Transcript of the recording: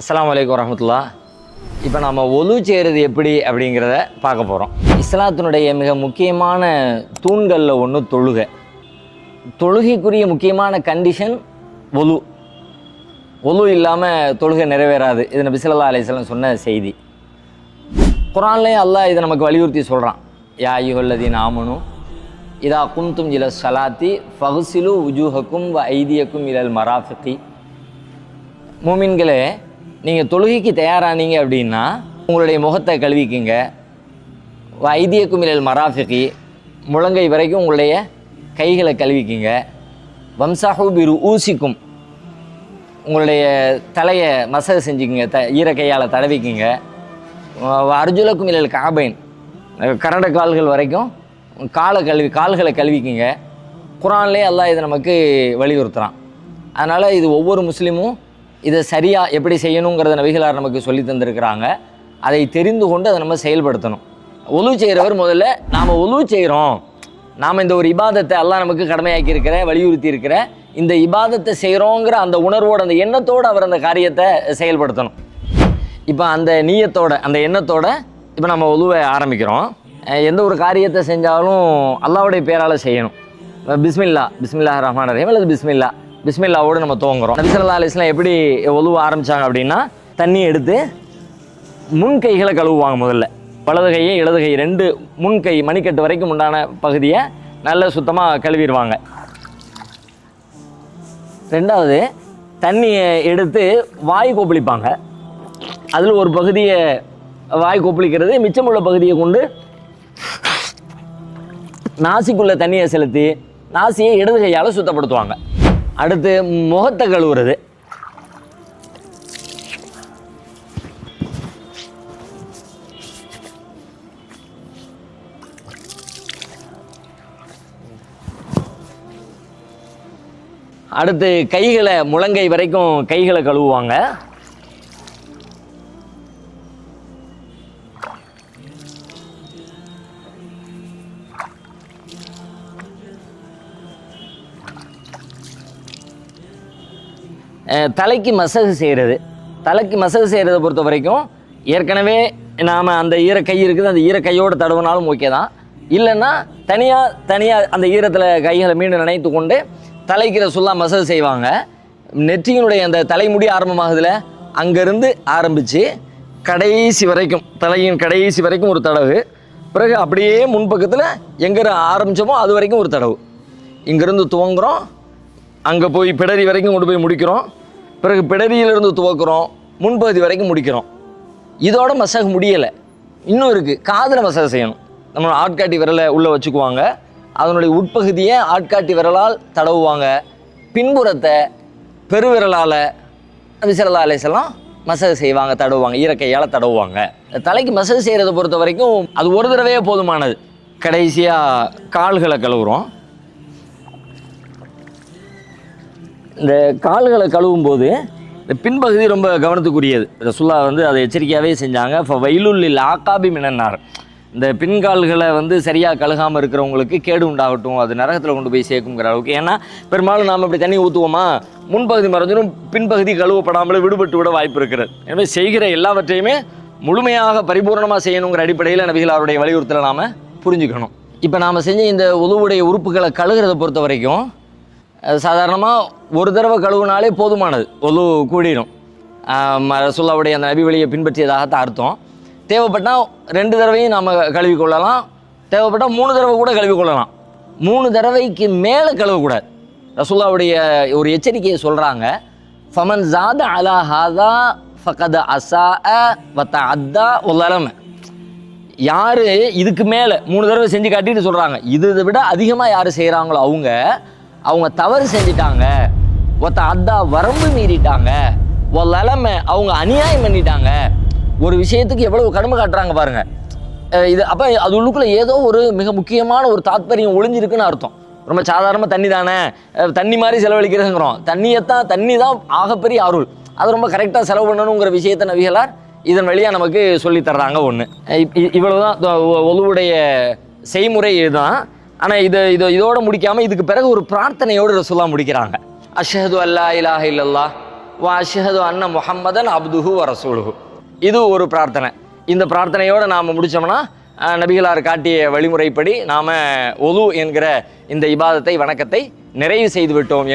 அஸ்லாம் வலைக்கம் வரமத்துல்லா இப்போ நம்ம ஒலு செய்கிறது எப்படி அப்படிங்கிறத பார்க்க போகிறோம் இஸ்லாத்தினுடைய மிக முக்கியமான தூண்களில் ஒன்று தொழுகை. தொழுகைக்குரிய முக்கியமான கண்டிஷன் ஒலு. ஒலு இல்லாமல் தொழுகை நிறைவேறாது. இது நபி ஸல்லல்லாஹு அலைஹி சொன்ன செய்தி. குரான்லேயும் அல்லாஹ் இதை நமக்கு வலியுறுத்தி சொல்கிறான் யா ஐயுஹல்லதீன் நாமனும் இதா குந்தும் இல சலாத்தி ஃபகுசிலு உஜூஹக்கும் வ ஐதியக்கும் இலல் மராஃபிகி. மூமின்களே நீங்கள் தொழுகைக்கு தயாரானீங்க அப்படின்னா உங்களுடைய முகத்தை கழுவிக்குங்க. வைத்திய குமிழல் மராஃபிகி முழங்கை வரைக்கும் உங்களுடைய கைகளை கழுவிக்குங்க. வம்சாஹூ பிரு ஊசிக்கும். உங்களுடைய தலையை மசக செஞ்சுக்குங்க த ஈர கையால் தடவிக்குங்க. அர்ஜுல குமிழல் காபைன் கரண்ட கால்கள் வரைக்கும் காலை கழுவி கால்களை கழுவிக்குங்க. குரான்லேயே எல்லாம் இதை நமக்கு வலியுறுத்துகிறான் அதனால் இது ஒவ்வொரு முஸ்லீமும் இதை சரியாக எப்படி செய்யணுங்கிறத நபிகளார் நமக்கு சொல்லி தந்திருக்கிறாங்க. அதை தெரிந்து கொண்டு அதை நம்ம செயல்படுத்தணும். ஒலு செய்கிறவர் முதல்ல நாம் ஒலு செய்கிறோம். நாம் இந்த ஒரு இபாதத்தை அல்லாஹ் நமக்கு கடமையாக்கி இருக்கிற வலியுறுத்தி இருக்கிற இந்த இபாதத்தை செய்கிறோங்கிற அந்த உணர்வோடு அந்த எண்ணத்தோடு அவர் அந்த காரியத்தை செயல்படுத்தணும். இப்போ அந்த நீயத்தோட அந்த எண்ணத்தோட இப்போ நம்ம உழுவை ஆரம்பிக்கிறோம். எந்த ஒரு காரியத்தை செஞ்சாலும் அல்லாவுடைய பேரால் செய்யணும். பிஸ்மில்லா பிஸ்மில்லா ரஹ்மான் ரஹீம் அல்லது பிஸ்மில்லா. பிஸ்மில்லாவோடு நம்ம துவங்குறோம் நபிசல்லா அலிஸ்லாம் எப்படி ஒழுவ ஆரம்பித்தாங்க அப்படின்னா தண்ணி எடுத்து முன் கைகளை கழுவுவாங்க முதல்ல. வலது கையை இடது கை ரெண்டு முன் கை மணிக்கட்டு வரைக்கும் உண்டான பகுதியை நல்ல சுத்தமாக கழுவிடுவாங்க. ரெண்டாவது தண்ணியை எடுத்து வாய் கொப்பளிப்பாங்க. அதில் ஒரு பகுதியை வாய் கொப்பளிக்கிறது மிச்சமுள்ள பகுதியை கொண்டு நாசிக்குள்ளே தண்ணியை செலுத்தி நாசியை இடது கையால் சுத்தப்படுத்துவாங்க. அடுத்து முகத்தை கழுவுறது. அடுத்து கைகளை முழங்கை வரைக்கும் கைகளை கழுவுவாங்க. தலைக்கு மசகு செய்கிறது தலைக்கு மசகு செய்கிறத பொறுத்த வரைக்கும் ஏற்கனவே நாம் அந்த ஈர கை இருக்குது அந்த ஈர கையோடு தடவினாலும் ஓகே தான். இல்லைன்னா தனியாக தனியாக அந்த ஈரத்தில் கைகளை மீண்டும் நினைத்து கொண்டு தலைக்கு ரசுல்லா மசகு செய்வாங்க. நெற்றியினுடைய அந்த தலைமுடி ஆரம்பமாகுதுல அங்கேருந்து ஆரம்பித்து கடைசி வரைக்கும் தலையின் கடைசி வரைக்கும் ஒரு தடவு. பிறகு அப்படியே முன்பக்கத்தில் எங்கே ஆரம்பித்தோமோ அது வரைக்கும் ஒரு தடவு. இங்கேருந்து துவங்குறோம் அங்கே போய் பிடரி வரைக்கும் கொண்டு போய் முடிக்கிறோம். பிறகு பிடரியிலிருந்து துவக்கிறோம். முன்பகுதி வரைக்கும் முடிக்கிறோம். இதோட மசாஜ் முடியலை. இன்னும் இருக்குது காதில் மசாஜ் செய்யணும். நம்ம ஆட்காட்டி விரலை உள்ளே வச்சுக்குவாங்க. அதனுடைய உட்பகுதியை ஆட்காட்டி விரலால் தடவுவாங்க. பின்புறத்தை பெருவிரலால் விசரலா அலேசெல்லாம் மசாஜ் செய்வாங்க தடவுவாங்க. ஈரக்கையால் தடவுவாங்க. தலைக்கு மசாஜ் செய்கிறத பொறுத்த வரைக்கும் அது ஒரு தடவையே போதுமானது. கடைசியாக கால்களை கழுவுறோம். இந்த கால்களை கழுவும் போது இந்த பின்பகுதி ரொம்ப கவனத்துக்குரியது. ரசுல்லா வந்து அதை எச்சரிக்கையாகவே செஞ்சாங்க. இப்போ வயலுள்ளில் ஆக்காபி மினன்னார். இந்த பின்கால்களை வந்து சரியாக கழுகாமல் இருக்கிறவங்களுக்கு கேடு உண்டாகட்டும் அது நரகத்தில் கொண்டு போய் சேர்க்குங்கிற அளவுக்கு. ஏன்னா பெரும்பாலும் நாம் இப்படி தண்ணி ஊற்றுவோமா முன்பகுதி மறைஞ்சிடும் பின்பகுதி கழுவப்படாமலே விடுபட்டு விட வாய்ப்பு இருக்கிறது. எனவே செய்கிற எல்லாவற்றையுமே முழுமையாக பரிபூர்ணமாக செய்யணுங்கிற அடிப்படையில் நபிகளாருடைய வலியுறுத்தலை நாம் புரிஞ்சுக்கணும். இப்போ நாம் செஞ்ச இந்த உதவுடைய உறுப்புகளை கழுகுறதை பொறுத்த வரைக்கும் சாதாரணமாக ஒரு தடவை கழுவுனாலே போதுமானது. ஒலு கூடிடும் ரசுல்லாவுடைய அந்த நபி வழியை பின்பற்றியதாகத்தான் அர்த்தம். தேவைப்பட்டால் ரெண்டு தடவையும் நாம் கழுவி கொள்ளலாம் தேவைப்பட்டால் மூணு தடவை கூட கழுவி கொள்ளலாம் மூணு தடவைக்கு மேலே கழுவக்கூடாது. ரசுல்லாவுடைய ஒரு எச்சரிக்கையை சொல்கிறாங்க ஃபமன் ஜாத அலா ஹாதா ஃபகத அசா வத்த அத்தா உலரம யார் இதுக்கு மேலே மூணு தடவை செஞ்சு காட்டிட்டு சொல்கிறாங்க இது விட அதிகமாக யார் செய்கிறாங்களோ அவங்க அவங்க தவறு செஞ்சிட்டாங்க. ஒருத்த அத்தா வரம்பு மீறிட்டாங்க. ஒரு நிலைமை அவங்க அநியாயம் பண்ணிட்டாங்க. ஒரு விஷயத்துக்கு எவ்வளவு கடுமை காட்டுறாங்க பாருங்க. இது அப்போ அது உள்ளுக்குள்ள ஏதோ ஒரு மிக முக்கியமான ஒரு தாத்பரியம் ஒளிஞ்சிருக்குன்னு அர்த்தம். ரொம்ப சாதாரணமாக தண்ணி தானே? தண்ணி மாதிரி செலவழிக்கிறதுங்கிறோம் தண்ணியைத்தான் தண்ணி தான் ஆகப்பெரிய அருள். அது ரொம்ப கரெக்டாக செலவு பண்ணணுங்கிற விஷயத்தை நவிகளார் இதன் வழியாக நமக்கு சொல்லித் தர்றாங்க ஒன்று இவ்வளோ தான் ஒழுவுடைய செய்முறை இதுதான். ஆனால் இதை இதை இதோட முடிக்காமல் இதுக்கு பிறகு ஒரு பிரார்த்தனையோடு ரசூலா முடிக்கிறாங்க. அஷ்ஹது அல்லா இலாஹ இல்லல்லா வா அஷ்ஹது அன்ன முஹம்மதன் அப்துஹு வ ரசூலுஹு. இது ஒரு பிரார்த்தனை. இந்த பிரார்த்தனையோடு நாம் முடித்தோம்னா நபிகளார் காட்டிய வழிமுறைப்படி நாம் ஒலு என்கிற இந்த இபாதத்தை வணக்கத்தை நிறைவு செய்து விட்டோம் என்று